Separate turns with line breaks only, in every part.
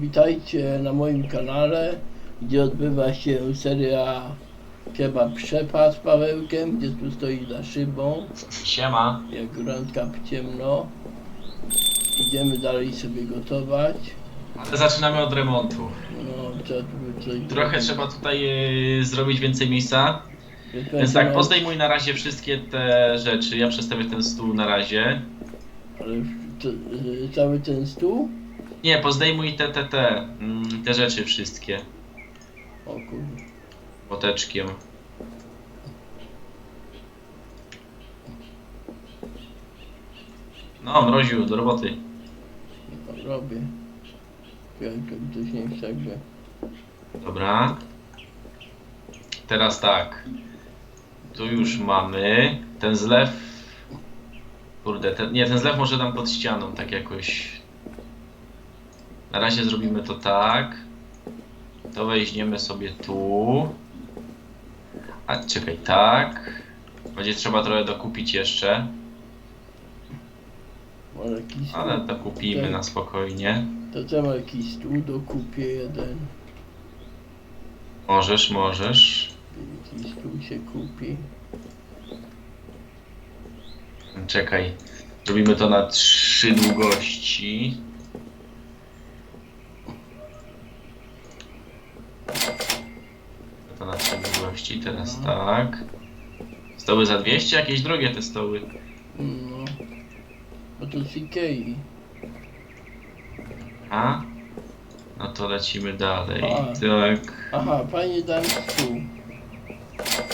Witajcie na moim kanale, gdzie odbywa się seria Kebab Przepa z Pawełkiem, gdzie tu stoi za szybą,
Siema.
jak w ciemno. Idziemy dalej sobie gotować.
Ale zaczynamy od remontu.
No, trzeba tu coś
Trochę
zrobić.
trzeba tutaj e, zrobić więcej miejsca.
Więc
tak, pozdejmuj na razie wszystkie te rzeczy. Ja przestawię ten stół na razie.
Ale to, y, cały ten stół?
Nie, pozdejmuj te, te, te, mm, te rzeczy wszystkie.
O kurde.
Moteczkiem. No, mroziu, do roboty.
No, robię. Jak coś nie chce jakby.
Dobra. Teraz tak. Tu już mamy ten zlew. Kurde, ten, nie, ten zlew może dam pod ścianą, tak jakoś. Na razie zrobimy to tak. To weźmiemy sobie tu. A czekaj, tak. Będzie trzeba trochę dokupić jeszcze,
Może jakiś stół.
ale dokupimy
Tak.
na spokojnie.
To trzeba jakiś stół dokupię jeden.
Możesz, możesz.
Jakiś stół się kupi.
Czekaj. Robimy to na trzy długości. Trzy długości, teraz tak. Stoły za 200? Jakieś drogie te stoły.
No. Bo to z Ikei.
A? No to lecimy dalej.
A.
Tak.
Aha, fajnie dałem stół.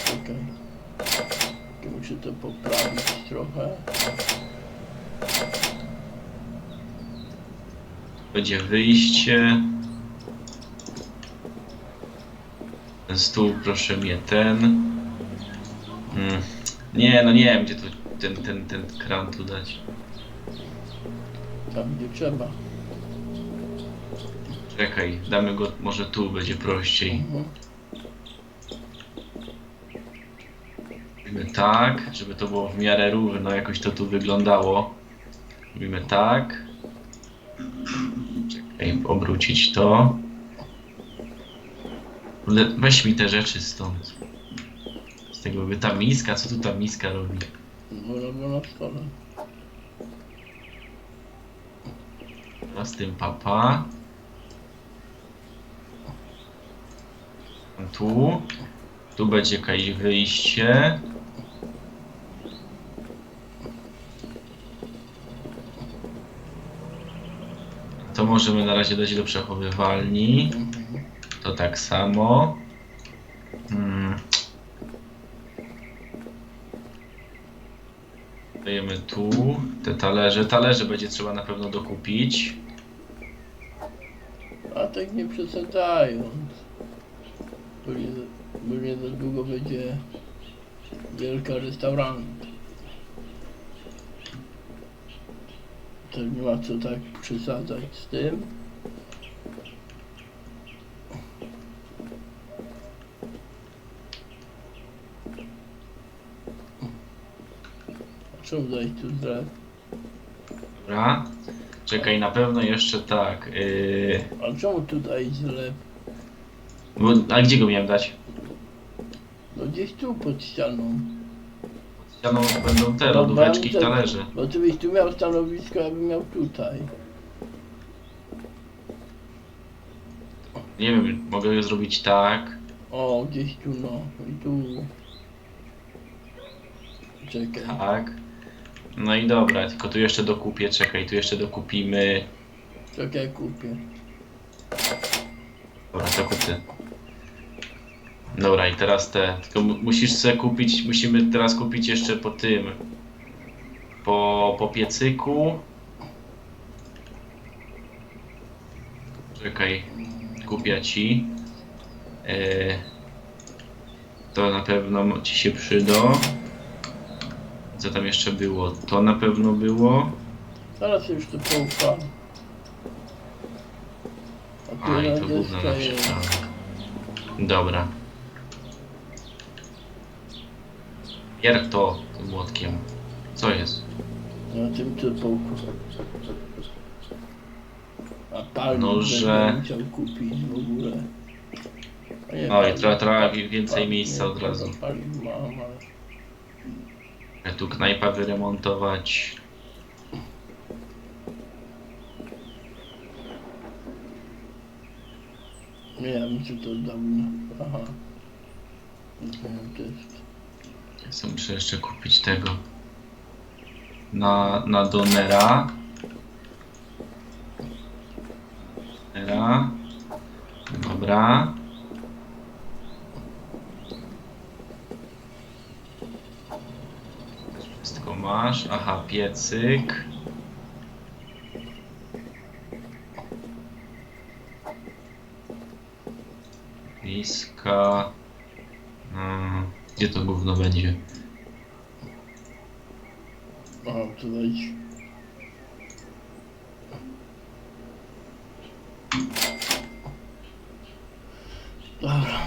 Czekaj. Muszę to poprawić trochę.
Będzie wyjście. Ten stół, proszę mnie, ten. Mm. Nie, no nie wiem, gdzie tu ten, ten, ten kran tu dać.
Tam gdzie trzeba.
Czekaj, damy go może tu, będzie prościej.
Mhm.
Robimy tak, żeby to było w miarę równo, jakoś to tu wyglądało. Robimy tak. Czekaj, obrócić to. Kurde, Weź mi te rzeczy stąd. Z tego by ta miska, co tu ta miska robi?
No, no, no na stole.
Teraz z tym papa. Tu. Tu będzie jakieś wyjście. To możemy na razie dać do przechowywalni. To tak samo. Hmm. Dajemy tu te talerze. Talerze będzie trzeba na pewno dokupić.
A tak nie przesadzając. Bo nie, bo nie za długo będzie wielka restaurant. To nie ma co tak przesadzać z tym. A czemu dać tu zlew?
Dobra. Czekaj, na pewno jeszcze tak. Yy,
A czemu tutaj zlew?
bo, a gdzie go miałem dać?
No gdzieś tu pod ścianą.
Ścianą będą te lodóweczki i talerze.
Bo ty byś tu miał stanowisko, ja bym miał tutaj.
Nie wiem, mogę je zrobić tak.
O, gdzieś tu no. I tu. Czekaj.
Tak. No i dobra, tylko tu jeszcze dokupię, czekaj, tu jeszcze dokupimy.
Czekaj, kupię.
Dobra, to kupię. Dobra, i teraz te. Tylko mu- musisz sobie kupić, musimy teraz kupić jeszcze po tym. Po, po piecyku. Czekaj, kupię ci. E, to na pewno ci się przyda. Co tam jeszcze było? To na pewno było.
Zaraz już poufam. Tu
A i
na
to gówno na przykład. Dobra. Pier to tym młotkiem. Co jest?
Na tym poufam. A paliw
Noże.
będę chciał kupić w ogóle. A nie,
No
paliw-
trochę, trochę
paliw-
więcej miejsca od razu.
Mam, ale...
Tu knajpa wyremontować.
Nie wiem, czy to dawno. Aha. Nie wiem, to jest...
Ja muszę jeszcze kupić tego. Na, na donera. Donera. Dobra. Wszystko masz. Aha, piecyk. Miska. Mm, gdzie to gówno będzie?
O, to wejdź. Dobra.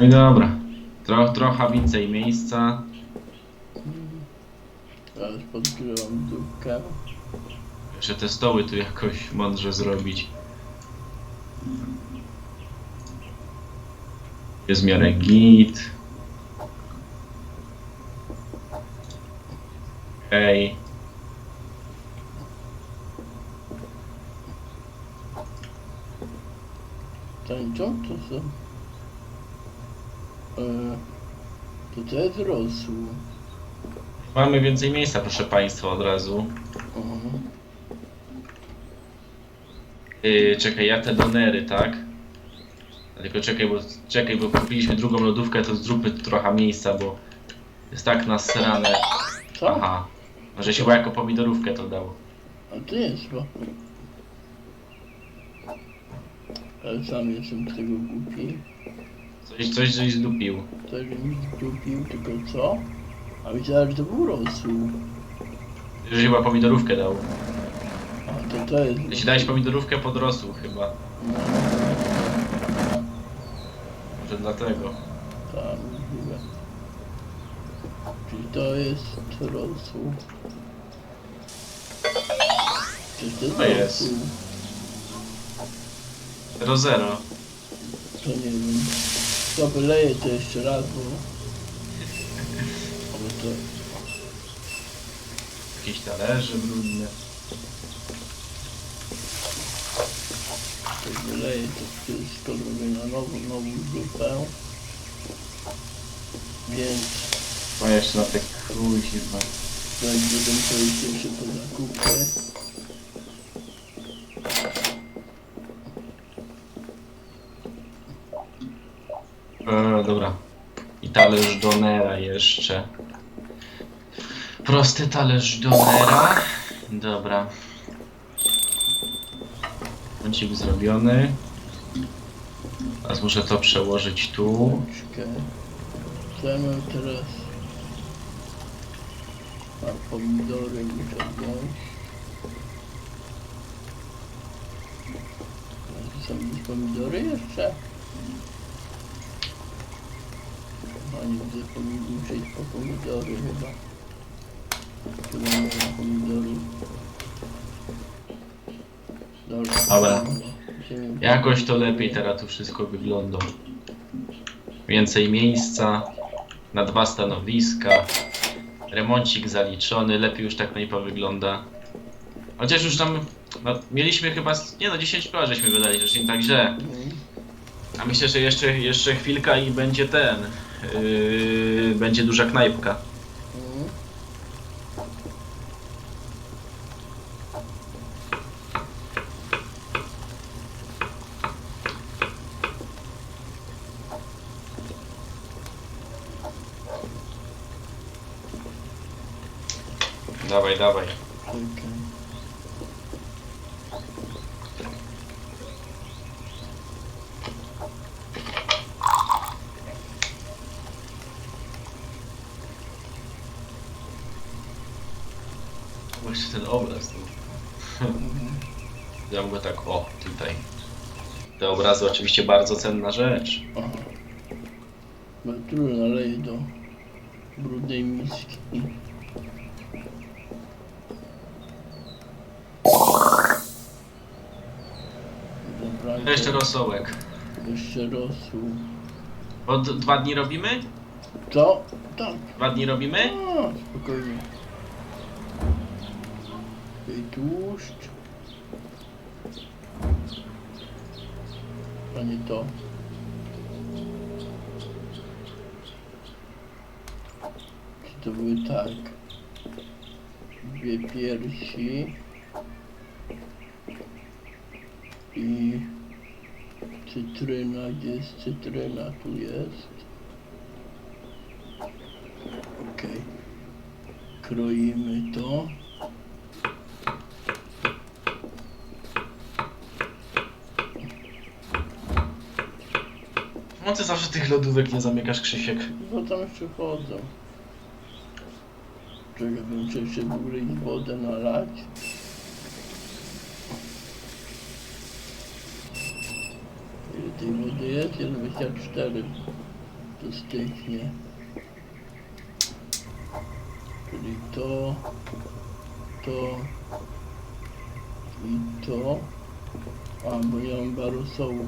No i dobra. Tro, trochę więcej miejsca.
Podgrywam dupkę.
Te stoły tu jakoś mądrze zrobić. Jest w miarę git. Okej.
Tańczą to są... E, to rosół.
Mamy więcej miejsca, proszę Państwa, od razu. Yy, czekaj, ja te donery, tak? Tylko czekaj, bo czekaj, bo kupiliśmy drugą lodówkę, to zróbmy trochę miejsca, bo jest tak nasrane.
Co?
Aha. Może się chyba jako pomidorówkę to dało.
A to jest bo... Ale sam jestem z tego głupi.
Coś, coś żeś zdupił.
To mi zdupił, tylko co? A myślałem, że to był rosół.
Że chyba pomidorówkę dał.
A to to jest...
Jeśli dałeś pomidorówkę pod rosół chyba.
No,
Może dlatego.
tak, możliwe. Czyli to jest rosół. Czy to jest
To jest.
rosół?
Zero zero.
To nie wiem. To wyleję to jeszcze raz, bo...
Jakieś talerze brudne.
wyleję to wszystko, zrobię na nową, nową zupę. Więc
A jeszcze na te kuźwa.
jak będę iść jeszcze po zakupy.
E, dobra. I talerz donera jeszcze. Prosty talerz donera. Dobra. Kącik zrobiony. Teraz muszę to przełożyć tu.
Czekaj. Co ja mam teraz? A pomidory muszę wziąć. Są jakieś pomidory jeszcze? A nie widzę muszę iść po pomidory chyba. Dobra.
Jakoś to lepiej teraz tu wszystko wygląda. Więcej miejsca. Na dwa stanowiska. Remoncik zaliczony. Lepiej już tak knajpa wygląda. Chociaż już tam no, mieliśmy chyba. Nie no, 10 koła żeśmy wydali, że nie tak źle. A myślę, że jeszcze, jeszcze chwilka i będzie ten. Yy, będzie duża knajpka.
Mhm.
Dawaj, dawaj.
Czekaj.
Właśnie ten obraz. tu. Ja go tak, o, tutaj. Te obrazy oczywiście bardzo cenna rzecz.
Aha. No trudno naleję do brudnej miski. Dobra,
To jeszcze rosołek.
Jeszcze rosół.
Od dwa dni robimy?
Co? Tak.
Dwa dni robimy?
A, spokojnie. I tłuszcz. A nie to. Czy to były tak? Dwie piersi. I cytryna, gdzie jest cytryna? Tu jest. Okej. Kroimy to.
No ty zawsze tych lodówek nie zamykasz, Krzysiek.
No tam jeszcze chodzą. Czekaj, bym chciał jeszcze w ogóle wodę nalać. Ile tej wody jest? 1,24. To styknie. Czyli to, to i to. A, bo ja mam barosołu.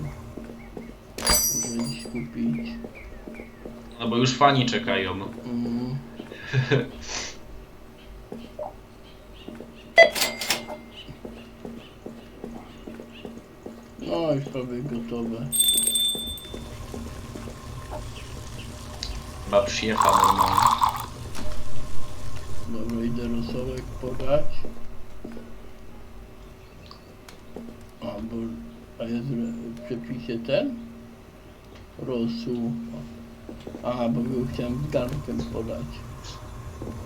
Muszę kupić.
No bo już fani czekają.
Mm. No już prawie gotowe.
Chyba przyjechał normalnie.
Dobra, idę rosołek podać. A, bo... A jest w przepisie ten? Rosół. A, bo go chciałem z garnkiem podać.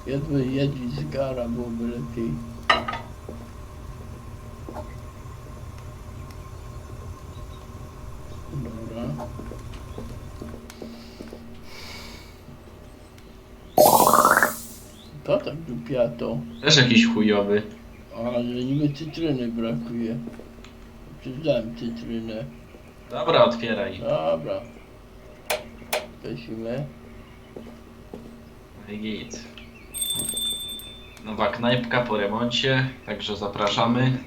Jedły jedli z gara, byłoby lepiej. To.
Też jakiś chujowy.
Ale niby cytryny brakuje. Przyznałem cytrynę.
Dobra, otwieraj.
Dobra. Gasimy.
No i git. Nowa knajpka po remoncie, także zapraszamy.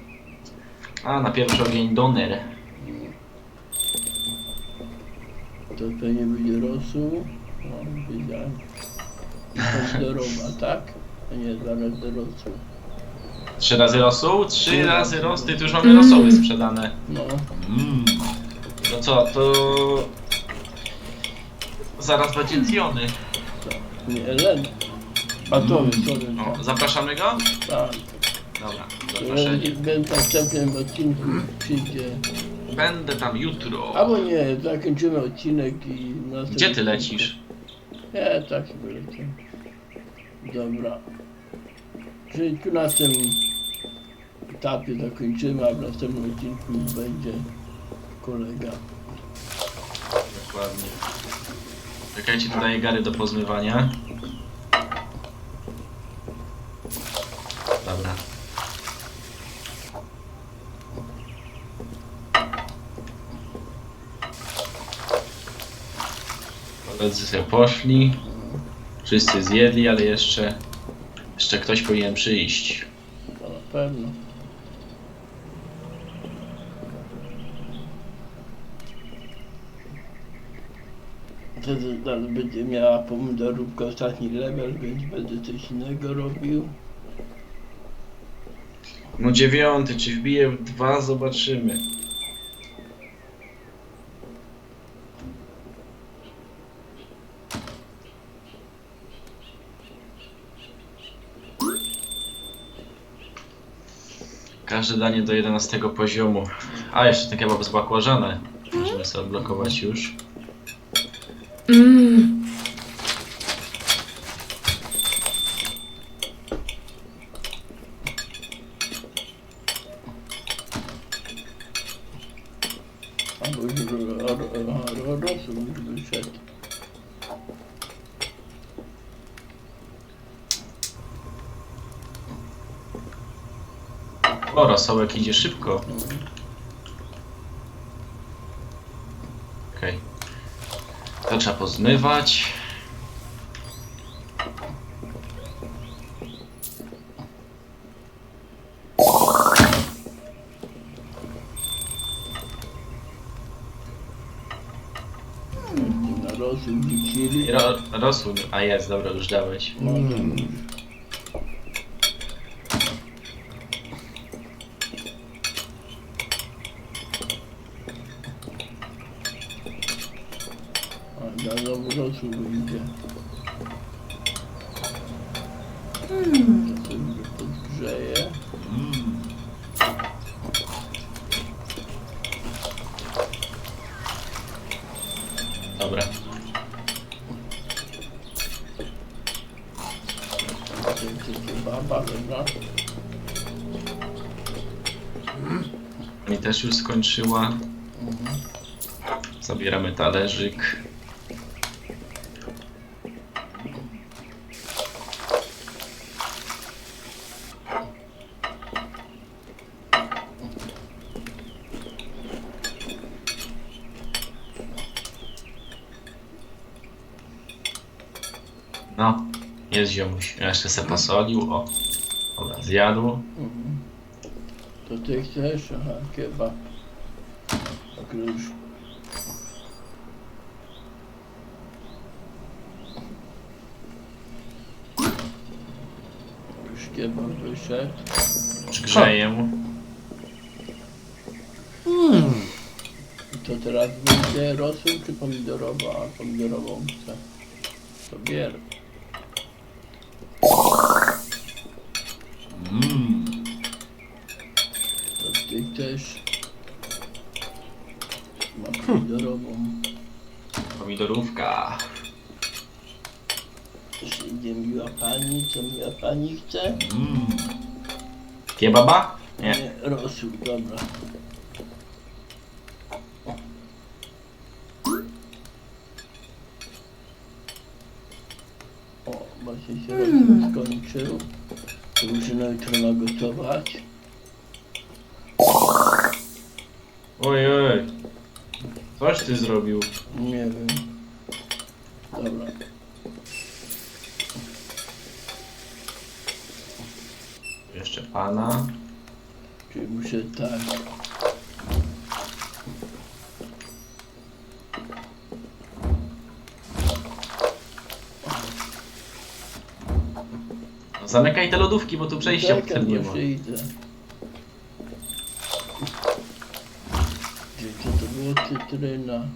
A na pierwszy ogień doner.
To pewnie będzie rosół. No, wiedziałem. Pomidorowa, tak? A nie, zaraz do rosół.
Trzy razy rosół? Trzy razy ros. Ty tu już mamy rosoły sprzedane.
No,
Mm. No co, to... Zaraz będzie zjony.
nie, Elen. Batowy, sorry.
O, zapraszamy go?
Tak.
Dobra,
To
zaproszenie.
Będę w następnym odcinku przyjdzie.
Będę tam jutro.
Albo nie, zakończymy odcinek i następny.
Gdzie ty lecisz?
Nie, tak sobie lecę. Dobra. Czyli tu na tym etapie zakończymy, a w następnym odcinku będzie kolega.
Dokładnie. Czekajcie, tu daję gary do pozmywania. Dobra. Koledzy sobie poszli. Wszyscy zjedli, ale jeszcze... Jeszcze ktoś powinien przyjść.
To na pewno. Wtedy zaraz będzie miała pomidorówka ostatni level, więc będę coś innego robił.
No dziewiąty, czy wbije w dwa, zobaczymy. Każde danie do 11 poziomu. A, jeszcze ten kebab z bakłażana. Możemy sobie odblokować już.
Mmm,
Sołek idzie szybko. Okej. Okay. To trzeba pozmywać. Hmm, Rosół, a jest, dobra, już dałeś. Mm. Też już skończyła. Zabieramy talerzyk. No, jest ziomuś. Jeszcze se posolił, o. Dobra, zjadł.
To ty chcesz? Aha, kebab. Tak już. Kebab wyszedł.
Przygrzeję mu.
I to teraz będzie rosół czy pomidorowa? A pomidorową chcę. To bier. To ty chcesz? Ma pomidorową.
Pomidorówka.
Przyjdzie miła pani, co miła pani chce?
Kebaba? Nie.
rosół, dobra. O, właśnie się rosół skończył. Różne jutro nagotować.
Oj, oj. Coś ty zrobił.
Nie wiem. Dobra.
Jeszcze pana.
Czyli muszę tak.
Zamykaj te lodówki, bo tu przejścia
Czekaj,
potem nie ma.
Gdzie co to było? Cytryna.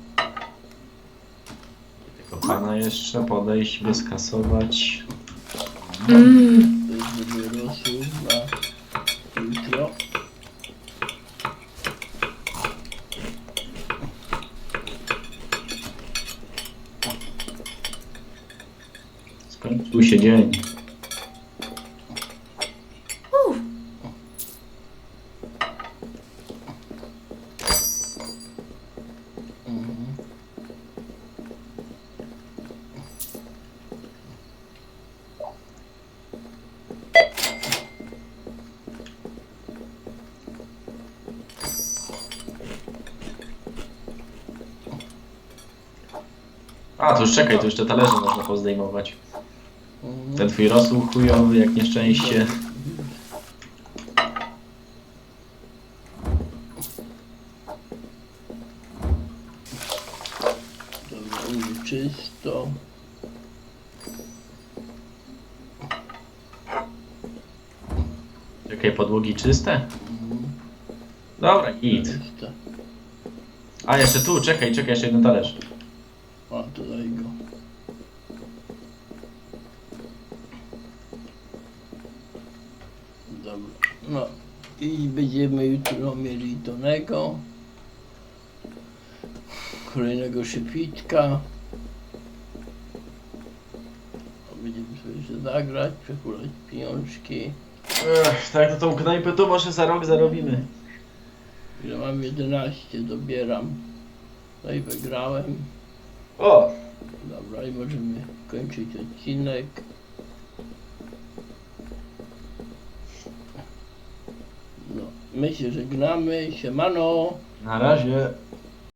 Tylko pana jeszcze podejść, by skasować.
Na jutro.
Skończył się dzień. A, to już czekaj, to jeszcze talerze można pozdejmować. Ten twój rosół chujowy, jak nieszczęście.
Dobra, u czysto.
Czekaj, podłogi czyste?
Mhm.
Dobra.
Czysto.
A, jeszcze tu, czekaj, czekaj, jeszcze jeden talerz.
Dobra. No i będziemy jutro mieli tonego. Kolejnego szypitka. Będziemy sobie jeszcze zagrać, przechulać pieniążki.
Ech, tak, to tą knajpę tu może za rok zarobimy.
Ile mam 11, dobieram. No i wygrałem.
O!
Dobra, i możemy kończyć odcinek. My się żegnamy, siemano.
Na razie.